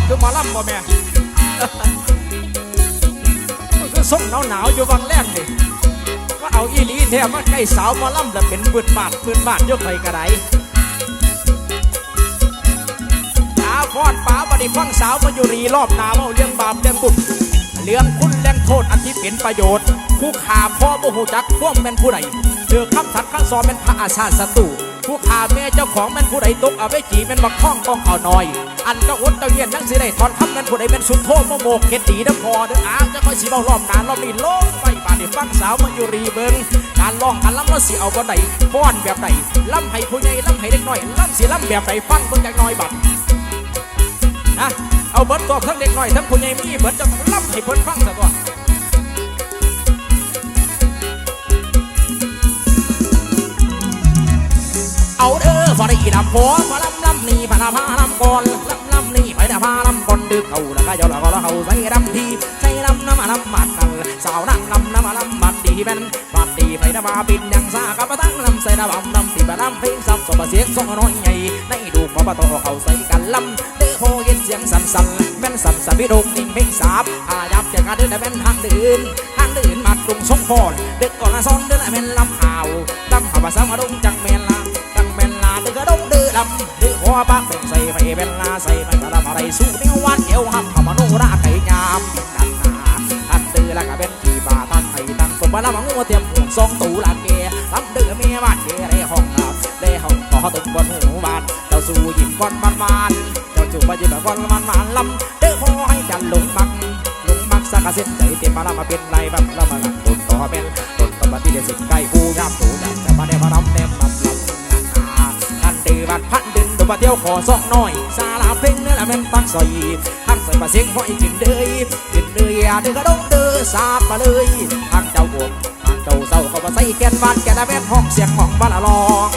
อนคือหมอลำบ่แม่คือส่งหนาวหนาวอยู่วังแรกนี่ว่าเอาอีหลีแท้มาใกล้สาวหมอลำแล้วเป็นปืนบาดปืนบาดอยกไปกระไดตาฟอดป๋าบดิฟังสาวมาอยู่รีรอบนาเมาเลี้ยงบาปเลี้ยงบุญเลี้ยงคุณเลี้ยงโทษอันที่เป็นประโยชน์ ผู้ขาพ่อโมโหจักพ่วงแม่นผู้ใดเจอคำสัตย์คำสอนเป็นพระอาชาติศัตรู ผู้ขาแม่เจ้าของแม่นผู้ใดตกเอาไว้จีแม่นบักข้องกองเอาหน้อย อันก็อดตะเวียนนั่งสิได้ถอนคำแม่นผู้ใดเป็นสุดโทษโมโมกเฮ็ดดีเด้อพอเด้ออ้าวจะค่อยสิเบารอบนานรอบนี้ลงไปบาดนี้ฟังสาวมาอยู่รีเบิงการร้องการล้ำเราสิเอาบ่ใดฟ้อนแบบใดล้ำให้ผู้ใหญ่ล้ำให้เด็กน้อยล้ำสิล้ำแบบใดฟังเบิ่งจักน่อยบัดนะเอาเบิดตัวทั้งเด็กน้อยทั้งผู้ใหญ่มีเบิดจะล่ำให้เพิ่นฟังซะ เด้อพอได้อีดับหัวพลำลำนี่พานาพาลำก่อนลำลำนี่ไปนาพาลำก่อนดึกเอาแล้วก็ยอลก็เขาใส่ดำทีใส่ดำน้ำมาลำมัดกันสาวนั่งลำน้ำมาลำมัดดีเป็นบัดดีไปนามาบินยังซากับตั้งลำใส่นาบำลำตีบลำเพลงซ้ำสมเสียงสองน้อยใหญ่ในดูพอปะโตเขาใส่กันลำเด้อโพยินเสียงสั่นสั่นแม่นสั่นสั่นพิดงนิ่งเพลงสาบอายับจากการเดินแม่นทางเดินทางเดินมากรุงสงพรเด็กก่อนละซ้อนเดินแม่นลำหาวลำหาวภาษามาดงจังแม่น อดงเดือดำเดือหัวปากเป็นใส่ไปเป็นลาใส่ไปกระอะไรสู้เนื้อวันเอวหับเขามาโนราไก่ยามกันนาอันเดือล้วก็เป็นขี่บาตั้งไห้ตั้งคนมาละมังงัวเตรียมห่วงสองตูลาเกลำเดือเมียบ้านเกเรห้องครับเล่ห้องขอตึงบนหูบ้านเจ้าสู้ยิงก้อนมันมันเจ้าจูบไปยิงก้อนมันมันลำเดือพอให้จันลงมักลงมักสักเส้นใจเต็มมาละมาเป็นไรแบบละมาลังต้นต่อเป็นต้นต่อมาที่เดือดสิใกล้ผู้ยามตูยามแต่มาได้มาลำแนมลำลำท่า นดือบัดพันดินตัวมาเที่ยวขอซอกน้อยสาลาเพลงเนื้อละแม่นปักซอยทักใส่มาเสียงห้อยกินเดยกินเดยอย่าเดือกระดงเดือสาบมาเลยทางเจ้าบวมทางเจ้าเศร้าเขามาใส่แกนบ้านแกนละแม่นห้องเสียงของบ้านละลอง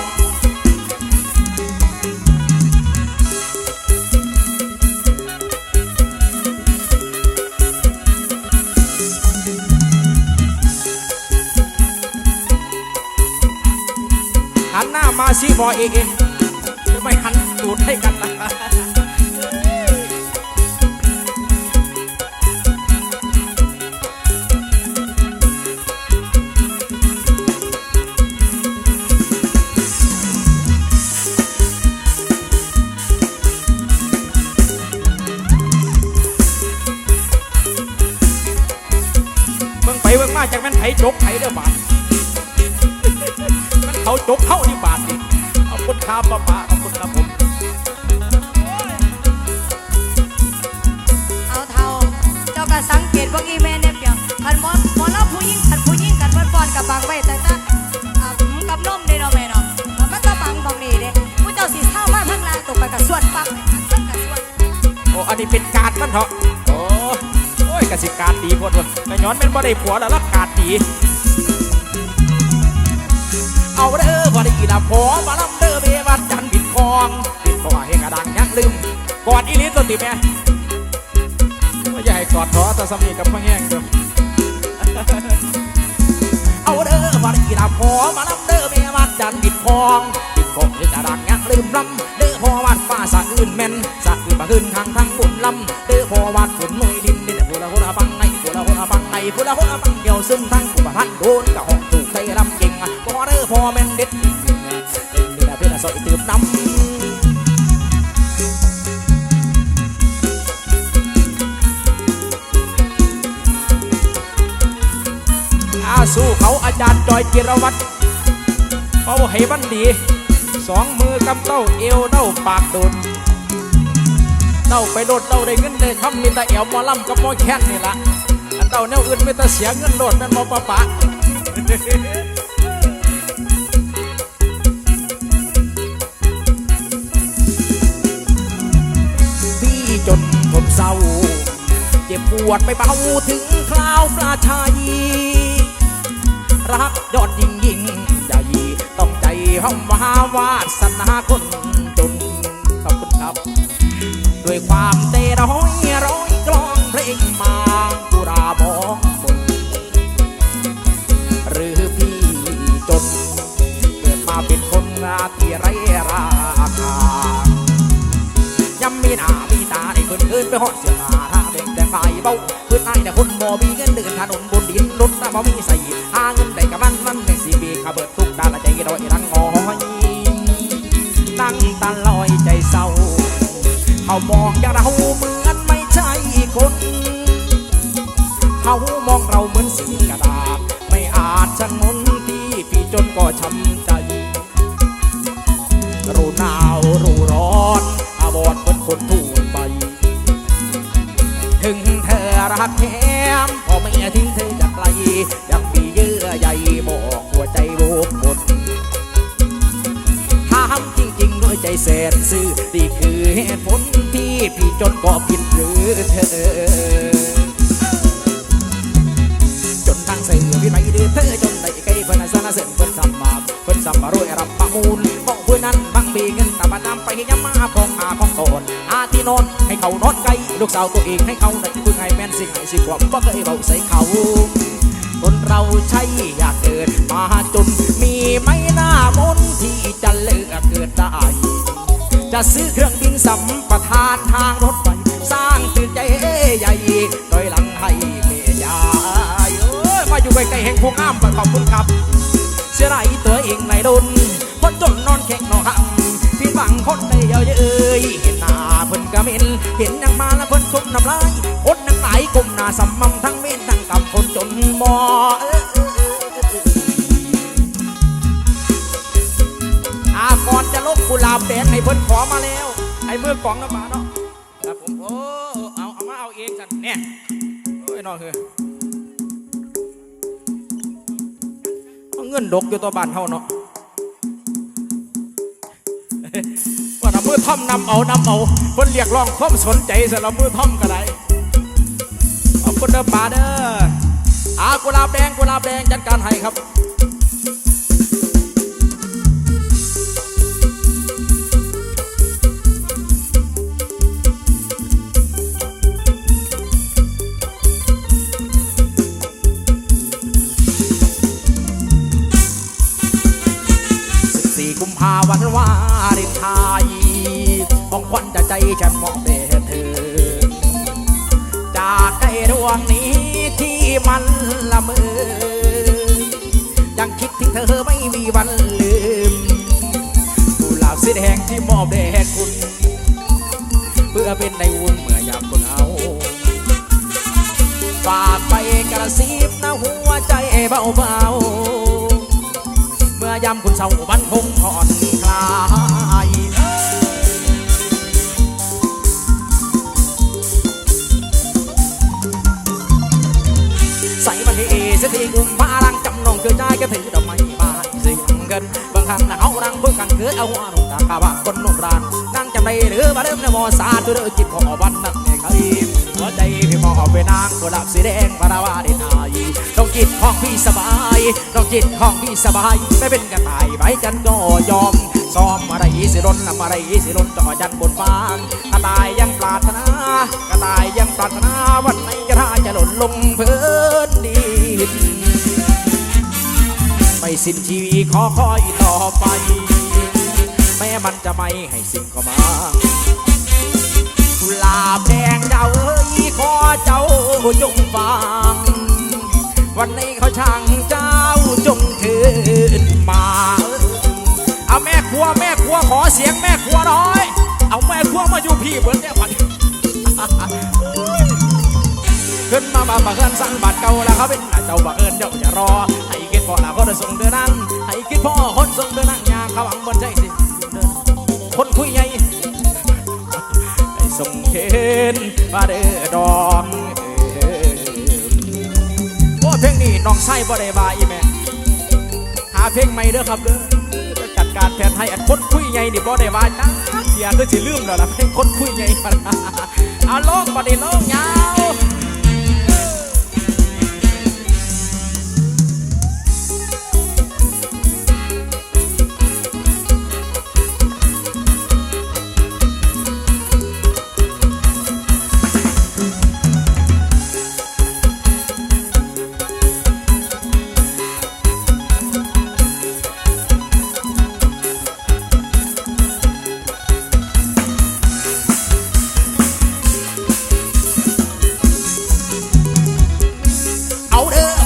หันหน้ามาซีบอยเองทำไมหัน ดให้กันล่ะไปเบิ่งมาจากแม่นไผจกไผเด้อบาดมันเขาจกเข้านี่บาดนี่เอาคุณครับป้าป้าข นนี้เป็นการดมันเถอะโอ้โอ้ยกสิการดีโพดเว้ยแต่ย้อนเป็นบ่ได้ผัวแล้วรักการดีเอาเด้อบ่ได้อีละพอมาลำเด้อเบวัดจันบิดคองบิดคอให้กระดังยังลืมกอดอีลิสติแม่ไม่ใหญ่กอดท้อแต่สำนีกับพ่อแห้งเด้อเอาเด้อบ่ได้อีละพอมาลำเด้อเบวัดจันบิดคองบิดคองให้กระดังยังลืมลำเด้อพอวัด ฟ้าสะอื่นแม่นสะอื่นมาขึ้นทางทางบุญลำเด้อพอวัดฝนหน่วยดินดินผู้ละผู้ละบังในผู้ละผู้ละบังในผู้ละผู้ละบังเดียวซึมทั้งผู้ประพันโดนกะห้องถูกใส่ลำเก่งพอเด้อพอแม่นเด็ดเนเดือดเพื่อนสอยตืบน้ำอาสู้เขาอาจารย์จอยจิรวัตรเอาให้บันดี สองมือกำเต้าเอวเต้าปากโดนเต้าไปโดดเต้าได้เงินได้คำมีแต่เอวมอลำกับมอแค้นนี่ละอันเต้าแนวอื่นไม่แต่เสียเงินโดดแม่นหมอปะปะพี่จนทนเศร้า เจ็บปวดไม่เบาถึงคราวปลาชัยรักยอดยิ่งยิ่ง ห้องใจห้องมหาวาสนาคนจนขอบคุณครับ ด้วยความเตะร้อยร้อยกลองเพลงมากุราบองบนหรือพี่จน เกิดมาเป็นคนที่ไร้ราคาย้ำมีหน้ามีตาในคนเคดินไปหอดเสียมาถ้าเบ่งแต่ไฟเบาพื้นไอ้เนี่คนบ่มีเงินเดินถนนบนดินรถน่ะบ่มีใส่หาเงินได้กับมันมันแม่งสิบีขาเบิดทุกดาละใจดอยรังงอ เขามองอย่างเราเหมือนไม่ใช่คน เขามองเราเหมือนสีกระดาษ ไม่อาจชะงนที่พี่จนก็ช้ำใจ รู้หนาวรู้ร้อนอาบอดเป็นคนทูนไป ถึงเธอรักแท้มพอไม่ทิ้งเธอจากไกลยังมีเยื่อใยบอกหัวใจโบกหมดถามจริงๆด้วยใจแสนซื่อนี่คือเหตุผล พี่จนก็ผิดหรือเธอ จนทางเสือพี่ไปดื้อเธอจนได้ไกลเพิ่นสนเสริญเพิ่นทำมาเพิ่นสำมารวยรับประมูลบอกเพื่อนนั้นบางมีเงินตาบันนำไปย้ำมาพองอาของตนอาที่นอนให้เขานอนไกลลูกสาวตัวเองให้เขาได้พึ่งให้แม่นสิ่งให้สิความบ่เคยเบาใส่เขาคนเราใช่อยากเกิดมาจนมีไม่น่ามนที่จะเลือกเกิดได้ จะซื้อเครื่องบินสัมปทานทางรถไฟสร้างตึกใหญ่ใหญ่โดยหลังให้เมียายเอ้ยมาอยู่ใกล้ๆแห่งพวงอ้ามขอบคุณครับ เสียไรตัวเองในดนคนจนนอนแข็งนอนหังพี่หวังคนได้เยอะเอ้ยเห็นหน้าเพิ่นกระเม็นเห็นยังมาแล้วเพิ่นทุบน้ำลายคนนังไหลกลมหน้าสำมั่ทั้งเม็นทั้งกับคนจนมอเอ้ กกุหลาบแดงให้เพิ่นขอมาแล้ว ไอ้เมื่อกล่องน้ำมาเนาะครับผมโอ้เอาเอามาเอาเองกันเนี่ยโอ้ยน้องเฮ้ยเอาเงินดกอยู่ตัวบ้านเฮาเนาะว่าน้ำมือท่อมนำเอานำเอาเพิ่นเรียกร้องความสนใจสำหรับมือท่อมก็ได้ขอบคุณเด้อป่าเด้ออากุลาบแดงกุลาบแดงจัดการให้ครับ วันวาเลนไทน์ของขวัญจากใจฉันมอบแด่เธอ จากใจดวงนี้ที่มันละเมอยังคิดถึงเธอไม่มีวันลืมกุหลาบสีแดงที่มอบแด่คุณ เพื่อเป็นในวุ่นเมื่อยามคนเอาฝากไปกระซิบนะหัวใจเบาๆเมื่อยามคุณเศร้าบันคงผ่อนินบางครั้งนะเอารังเพื่อขังเกิดเอาหัวหนุ่มตากาวะคนนุ่นรานนั่งจำได้หรือมาเริ่มในมอสาธุเด้อจิตขอวันนั้นไงครหัวใจพี่มอบไปนางกุหลาบสีแดงพาราวาดินายต้องจิตของพี่สบายต้องจิตของพี่สบายไม่เป็นกระต่ายไปกันก็ยอมซ้อมอะไรสิรนนอะไรสิรนจ่อยันบนฟางกระต่ายยังปรารถนากระต่ายยังปรารถนาวันไหนกระทาจะหล่นลงพื้น สิ้นชีวิตขอคอยต่อไป แม้มันจะไม่ให้สิ่งเข้ามากุหลาบแดงเจ้าเอ้ยขอเจ้าจงฟัง วันนี้เขาช่างเจ้าจงคืนมา เอาแม่ครัวแม่ครัวขอเสียงแม่ครัวน่อย เอาแม่ครัวมาอยู่พี่เบิร์ดเนี่ยพันขึ้นมาบาบังเอิญสั่งบาทเก่าแล้วเขาเป็นเจ้าบังเอิญเจ้าจะรอให้ พ่อละคนส่งเดินนั่งให้คิดพ่อคนส่งเดินนั่งยางเขาหวังบนใจสิเดินคนคุยใหญ่ให้ส่งเข็นมาเด้อดอนเอ้ยโอ้เพลงนี้น้องไส้บ่ได้บายอีแม่หาเพลงใหม่เด้อครับเด้อจัดการแทนให้อันคนคุยใหญ่นี่บ่ได้ว่าจ้าเสียก็สิลืมแล้วล่ะเพลงคนคุยใหญ่เอาลองบ่ได้ลองยาว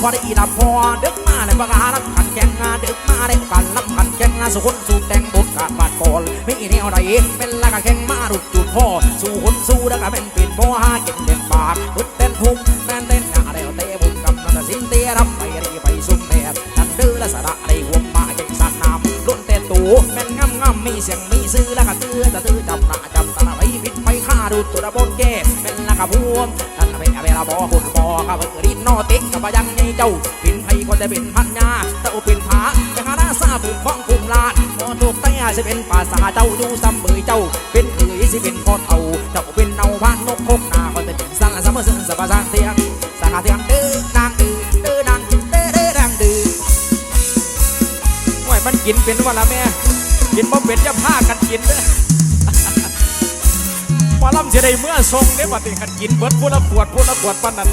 อได้อีลำพอดึกมาในประกาศขันแข่งาดึกมาได้กันลำขันแข่งาสุขนสู่แต่งบทกาดบาดกอลไม่แนวใดเป็นละกะแข่งมาดุดจุดพ่อสู่คนสู้แล้วก็เป็นปิดพ่อหาเก็บเด็กบาทอุดเต้นทุ่มแม่นเต้นงาเดียวเตะบุญกำนันสินเตียรับไปรีไปซุ่มแม่นันดื้อและสระในหัวมาเก่งสันนำล้นเต้นตูแม่นงำงำมีเสียงมีซื้อแล้วก็ตื้อจะตื้อจับหน้าจับตาไปผิดไปฆ่าดูตัวบนแก่เป็นละกะพวมนั่นเป็นเวลาบ่คุณบ่ กับเออดินนอติกกับยังไงเจ้าเป็นไผคนจะเป็นพันยาเจ้าเป็นผาแต่หาหน้าซาบุกของคุมลานอถูกแต่จะเป็นภาษาเจ้าอยู่ซ้ำเบยเจ้า เป็นเคยสิเป็นพ่อเฒ่าเจ้าเป็นเนาพานนกพกนาคนจะเป็นสังสมซึ่งสบาสร้างเตียงสร้างเตียงเด้อนางเด้อเด้อนางเด้อเด้อนางดื้อห่วยมันกินเป็นวันละแม่กินบ่เป็นจะพากันกินเด้อ อลำเสียได้เมื่อทรงเด้บัดนี้กันกินเบิดพูละขวดพูละขวดปานนั้น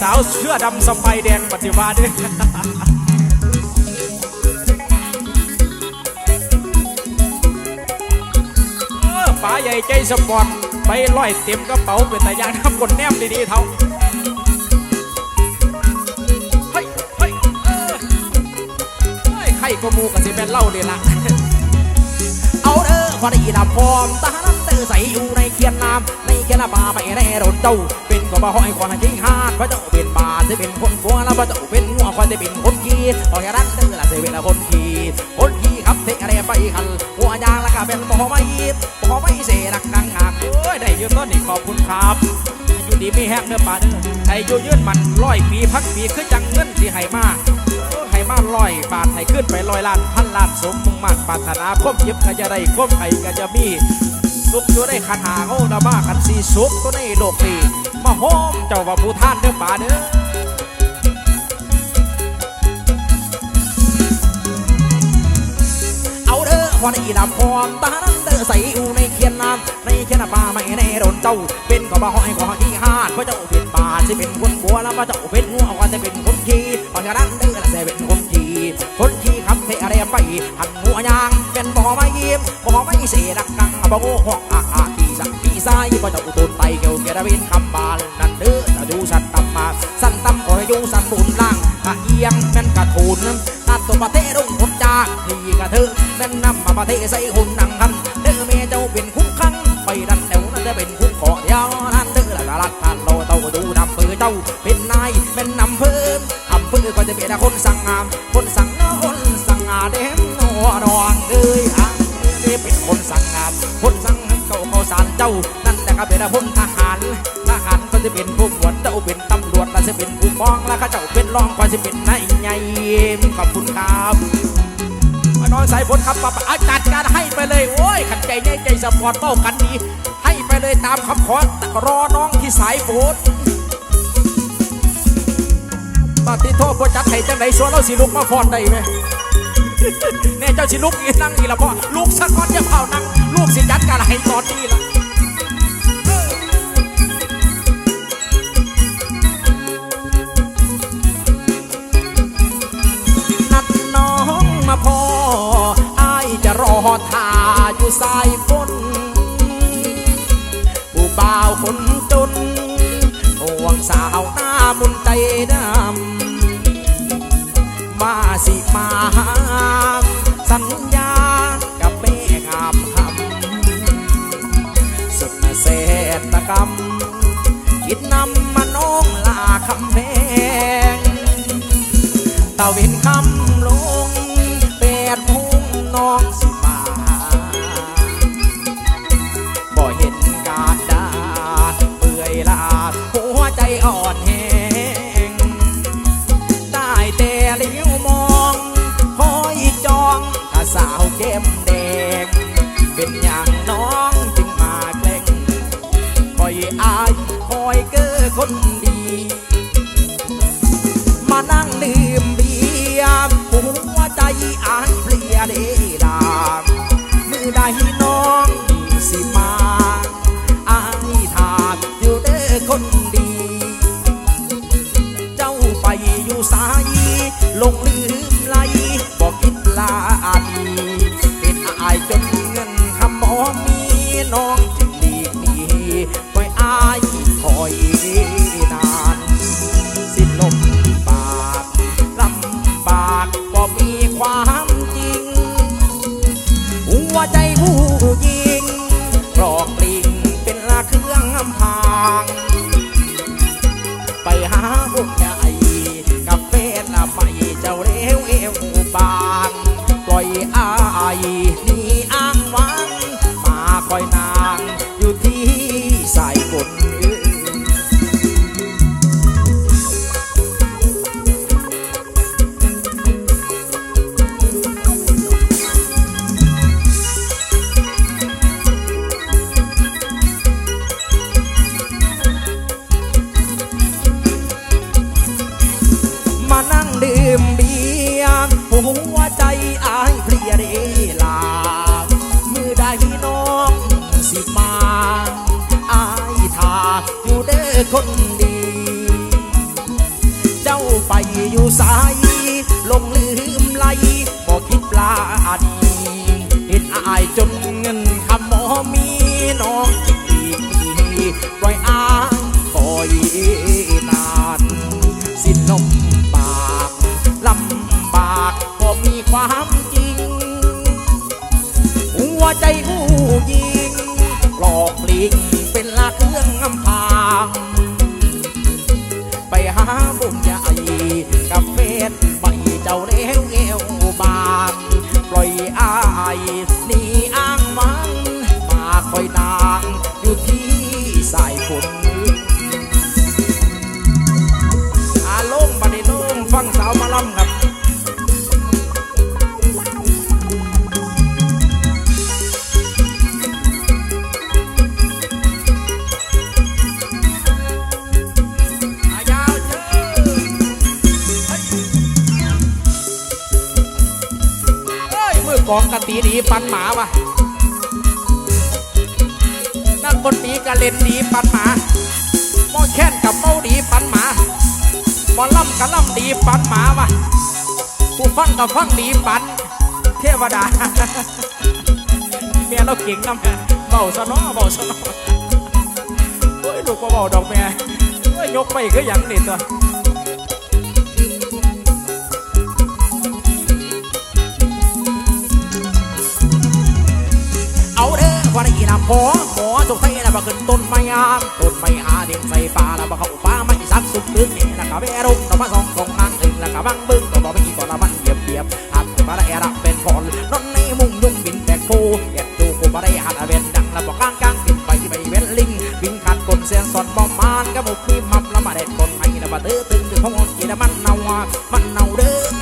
สาวเสื้อดำสบายแดงปฏิวัติเด้อเออป๋าใหญ่ใจสปอร์ตไปร้อยเต็มกระเป๋าเป็นตายางทำกดแนมดีๆเท่าเฮ้ยเฮ้ยเออเฮ้ยใครก็มูกันสิแม่นเล่าเลยล่ะ พอด้ดำพร้อมทหารเตอใส่อยู่ในเขียนน้ำในเขียนป่าไปในรถเจ้าเป็นก็บ่ห้อยความจริงหาดพระเจ้าเป็นบาจะเป็นคนฟัวแล้วพระเจ้าเป็นงัวควายจะเป็นคนขี่พอแค่นั้นเด้อละจะเป็นคนขี่คนขี่ขับเทอะไรไปคันหัวยางล้วก็เป็นบ่ไม่บ่ไม่เสรักกังหักโอ้ยได้ยืนต้นนี่ขอบคุณครับอยู่ดีไม่แห้งเด้อป่าเด้อให้อยู่ยืนมันร้อยปีพักปีคือจังเงินที่ให้มา มาร้อยบาทให้ขึ้นไปร้อยล้านพันล้านสมมุ่งมั่นปรารถนาควบเจ็บก็จะได้ควบไข่ก็จะมีสุขอยู่ได้คันหาโอ้ดาบ้ากันสีสุขตัวในโลกนี้มาโฮมเจ้าว่าผู้ท่านเด้อป่าเด้อเอาเด้อพอได้ดำพร้อมตานั้นเด้อใส่อูในเขียนน้ำในเขียนป่าไม่ในโดนเจ้า เป็นก็บ่ห้อยขอที่หาดเพราะเจ้าเป็นบาทสิเป็นคนบัวแล้วว่าเจ้าเป็นงัวว่าจะเป็นคนขี่เพราะฉะนั้นเด้อละจะเป็นคน คนขี่ขับเทอะไรไปหันหัวยางเป็นบ่อไม่ยิ้มบ่อไม่เสียดักกังบ่โง่หอกอาอาขี่สักขี่ซ้ายเพราะเจ้าตุนไตเกี่ยวเกระเวนคำบาลนั่นเด้อจะดูสันตำมาสันตำขอให้อยู่สันบุญล่างกะเอียงแม่นกระทุนตัดตัวประเทศรุ่งหดจากนี่กระเธอแม่นนำมาประเทศใส่หุ่นนังคันเด้อเมเจ้าเป็นคุ้มคังไปดันแถวนั้นจะเป็นคุ้มขอเดียวนั่นเด้อละรักท่านโลเต้าดูนำเปือเจ้าเป็นนายเป็นนำเพิ่มอำเภอก็จะเป็นคนสั่งงาม นั่นแต่ก็เป็นทหารทหารก็จะเป็นผู้หมวดเจ้าเป็นตำรวจแล้วจะเป็นผู้ฟ้องแล้วก็เจ้าเป็นรองก็จะเป็นนายใหญ่ขอบคุณครับน้อยสายฝนครับป้าอาจัดการให้ไปเลยโอ้ยขันใจใหญ่ใจสปอร์ตเป้ากันดีให้ไปเลยตามคำขอรอน้องที่สายฝนปฏิโทษพจัดให้จังไหนส่วนเราสิลุกมาฟอนได้ไหมแน่เจ้าสิลุกอีนั่งอีละพ่อลูกสักก้อนจะเผานั่งลูกสิจัดการให้ตอนนี้ละ สายฝนผู้บ่าวคนจนห่วงสาวหน้ามุนใจดำมาสิมาหาสัญญากับแม่งามคำสุดเศรษฐกรรม คิดนำมาน้องลาคำแพงตะเวนคำลงแปดโมงน้องส หัวใจอายเพลียเรลา มือได้น้องสิมาอายทาอยู่เด้อคนดี เจ้าไปอยู่สาย หนี่อ้างมันมาคอยนางอยู่ที่สายฝน อ้ยมือกองกะตีดีปันหมาวะนักคนตีกะเล่นดีปันหมาหมอแค้นกับเมาดีปันหมาหมอล่ำกะล่ำดีปันหมาวะผู้ฟังกับฟังดีปัน เทวดาเมียเราเก่งนะแม่เบาซะเนาะเบาซะเนาะโอ้ยลูกก็บอกดอกแม่โอ้ยยกไปก็ยังนี่ตัว เอาเด้อวันนี้นำพอหมอจงใส่นะบ่ขึ้นต้นไม้งามต้นไม้หาเดียงใส่ป่าแล้วบ่เข้าป่าไม่สักสุดตึกนี่แล้วก็แวรุ่งต่อมาสองสองนางถึงแล้วก็บังบึ้งก็บอกไม่กี่ก่อนละมันเหยียบเหยียบหักมาได้รับเป็นพรนอนในมุงยุ่งบินแตกโพเก็บดูกูมาได้หัดเวนดังแล้วบอกกลางกลางกินไปไปเว้นลิงบินขาดกลเสียงสอนบอมมานก็บุกมีมับแล้วมาเด็ดคนไอ้แล้วมาเด้อตึงถึงห้องกีแล้วมันเนามันเนาเด้อ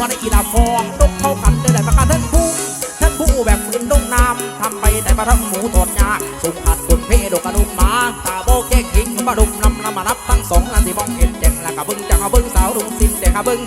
วันนี้ดาฟองดกเข้ากันได้แต่ประการท่านผู้ท่านผู้แบบปืนดงน้ำทำไปแต่มาทังหมูทอดยาสุขัดตุนเพดกกระดุมหมาตาโบแก้ขิงมาดุมนำนำมานับทั้งสองนาทีมองเห็นเดงแล้วก็บึ้งจังเอาบึ้งสาวดุงสินแดงเอาบึ้ง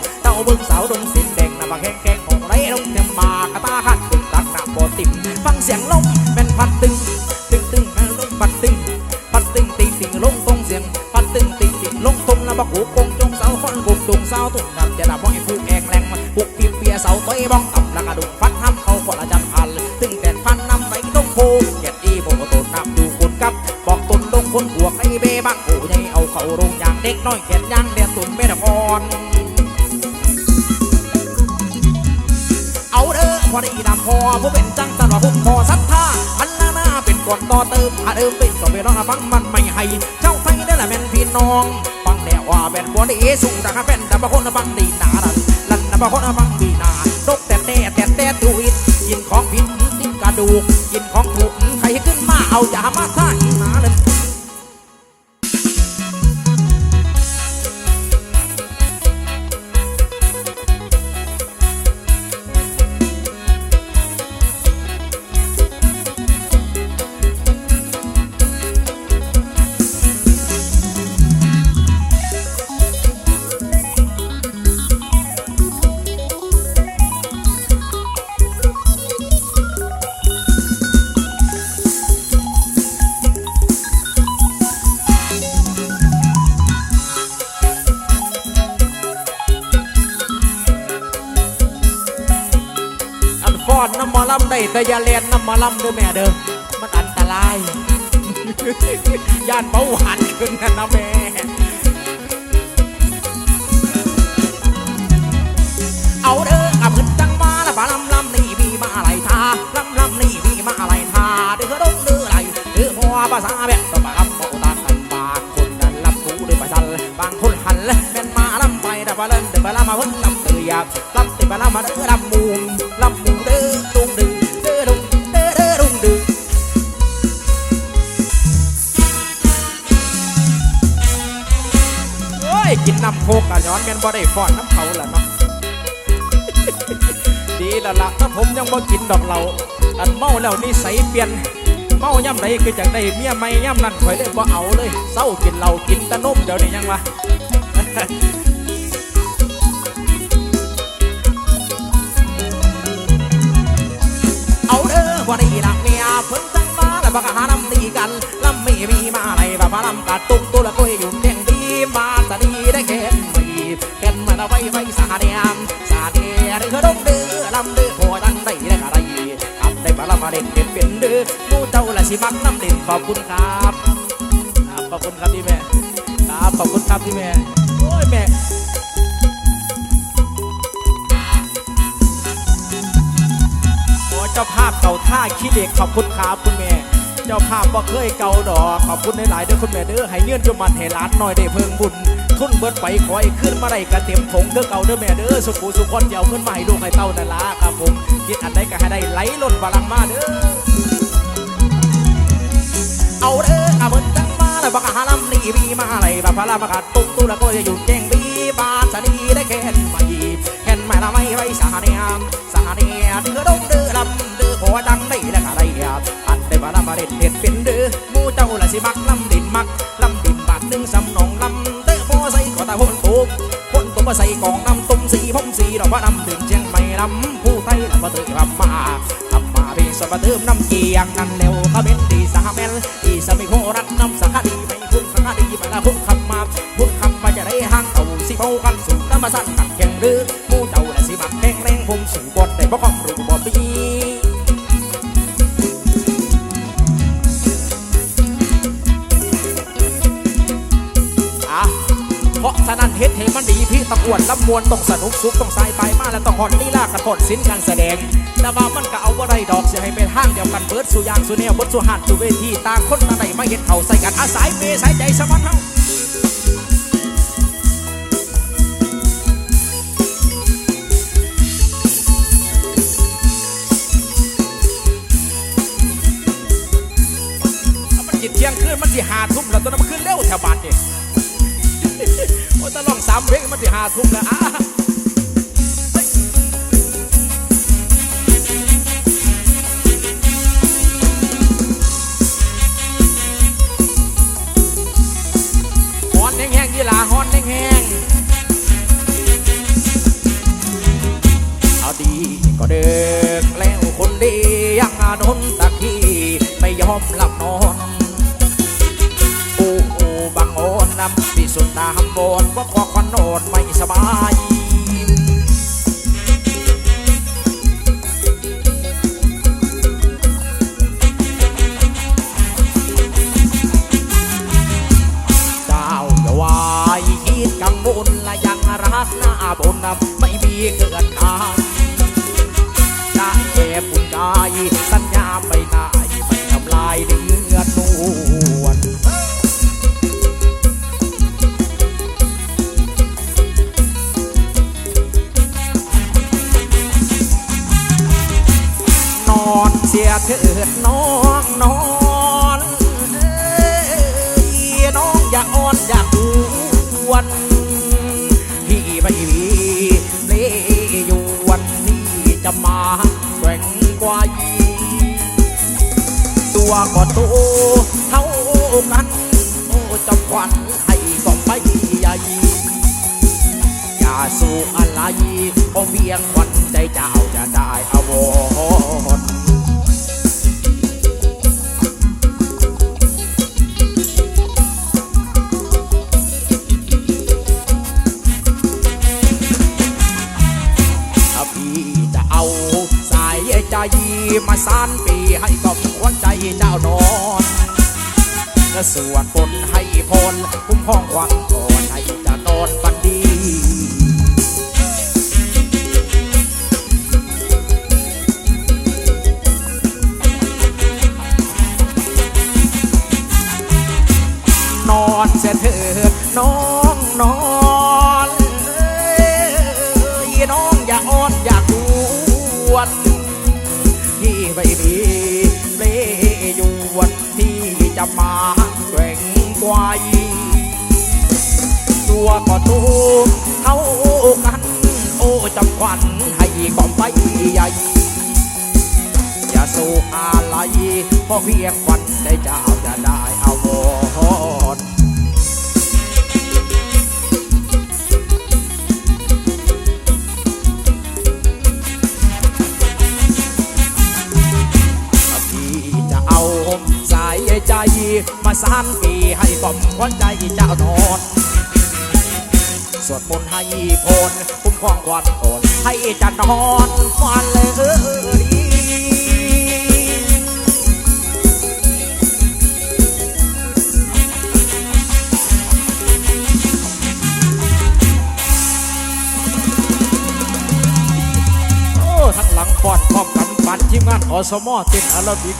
ผู้เป็นจังสันว่าหุ่นพอศรัทธาอันหน้าหน้าเป็นกดต่อเติมอาเดิมเป็นก็ไปร้องฟังมันไม่ให้เจ้าไฟได้ละแม่นพี่น้องฟังแล้วว่าเป็นบัวดีสูงจากเป็นแต่บางคนฟังดีนาดันลันแต่บางคนฟังดีนาดกแต่แต่แต่แต่ตุยกินของผิดติดกระดูกกินของถูกใครขึ้นมาเอาอย่ามาท่า น้ำมอลำได้แต่อย่าเล่นน้ำมาลำเด้อแม่เด้อมันอันตรายย่านเบาหวานขึ้นนะแม่เอาเด้อกับขึ้นจังมาละบาลำลำนี่มีมาอะไรทาลำลำนี่มีมาอะไรทาเด้อดงเด้ออะไรเด้อหัวภาษาแบบต้องมาลำโบตานกันบางคนนั้นลำกูเด้อไปทันบางคนหันแม่นมาลำไปแต่บาเล่นเด้อไปลำมาเพิ่นลำเตือยลำติดไปลำมาเด้อลำมูมลำมู กินน้ำโคกอะย้อนแม่นบ่ได้ฟอนน้ำเขาล่ะเนาะ ดีล้วล่ะถ้าผมยังบ่กินดอกเหล้าอันเมาแล้วนิสัยเปลี่ยน เมาย่ำใดคือจังได้เมียไม่ย่ำนั่นข่อยเลยบ่เอาเลยเศร้ากินเหล้ากินต่นมเดี๋ยวนี้ยังวะเอาเด้อวันนี้นะเมียเพิ่งจังมาแล้วบักหาน้ำตีกันลำมีมีมาไรบ่าพาลำกัดตุ้ง ละมาเด่นเด่นเป็นเด้อหมู่เจ้าละสิมักน้ำเด่นขอบคุณครับครับขอบคุณครับพี่แม่ครับขอบคุณครับพี่แม่โอ้ยแม่โอ้เจ้าภาพเก่าท่าขี้เหล็กขอบคุณครับคุณแม่ เจ้าภาพบ่เคยเก่าดอกขอบคุณหลายๆเด้อคุณแม่เด้อให้เงื่อนจุมันให้ร้านหน่อยได้เพิ่งบุญ ทุนเบิดไปขอให้ขึ้นมาได้กระเต็มถงเด้อเก่าเด้อแม่เด้อสุขุสุขคนเดียวขึ้นมาให้ลูกให้เต้านั่นล่ะครับผมคิดอันใดก็ให้ได้ไหลล้นบาลังมาเด้อเอาเด้ออาเบินจังมาแล้วบักหาลำนี่มีมาอะไรบักพาลาบักาดตุ้งตู้แล้วก็จะอยู่แจ้งบีบาสนีได้แค่นไม่แค่นไม่ละไม่ไว้สาเนียมสาเนียเดือดงเดือลำเดือพอดังได้แล้วก็ได้อันได้บาลามาเด็ดเด็ด มาใส่กองน้ำตุ้มสีผมสีดอกว่าน้ำถึงเชียงใหม่ลำผู้ไทยลำมาเตยลำมาทำมาเป็นสมบัติเติมน้ำเกียงนั่นแล้วเขาเป็นดีสาแมนดีสมิโครักน้ำ มวนต้องสนุกสุขต้องสายไปมาแล้วต้องหอนลีลากระทนสินการแสดง แต่ว่ามันก็เอาว่าได้ดอกเสียให้เป็นห้างเดียวกันเบิดสู่อยางสู่แนวเบิดสู่หาดสู่เวทีต่างคนต่างใดมาเห็นเขาใส่กันอาศัยเมสายใจสมันเฮาเอามันจิตเที่ยงคืนมันสิหาทุ่มแล้วตัวนั้นมันขึ้นเร็วแถวบ้านนี่โอ้ ยตะลองสามเพลงมันสิหาทุ่มแล้วอ้า ยีมาสานปีให้กล่อมหัวใจเจ้านอนและสวดบนต์ให้พลคุ้มครองควังก่อนให้จะนอนฝันดีน ไม่ใหญ่ อย่าโศกอะไรเพราะเพียงวันได้เจ้าจะได้เอาวอนพี่จะเอาสายใจมาสานปีให้กล่อมหัวใจเจ้านอนสวดมนต์ให้พล ของควันอ่อนให้จะนทอนฟันเลยโอ้ทั้งหลังฟอนพร้อมกันปันทีมงานอสมอต้นอาราบิก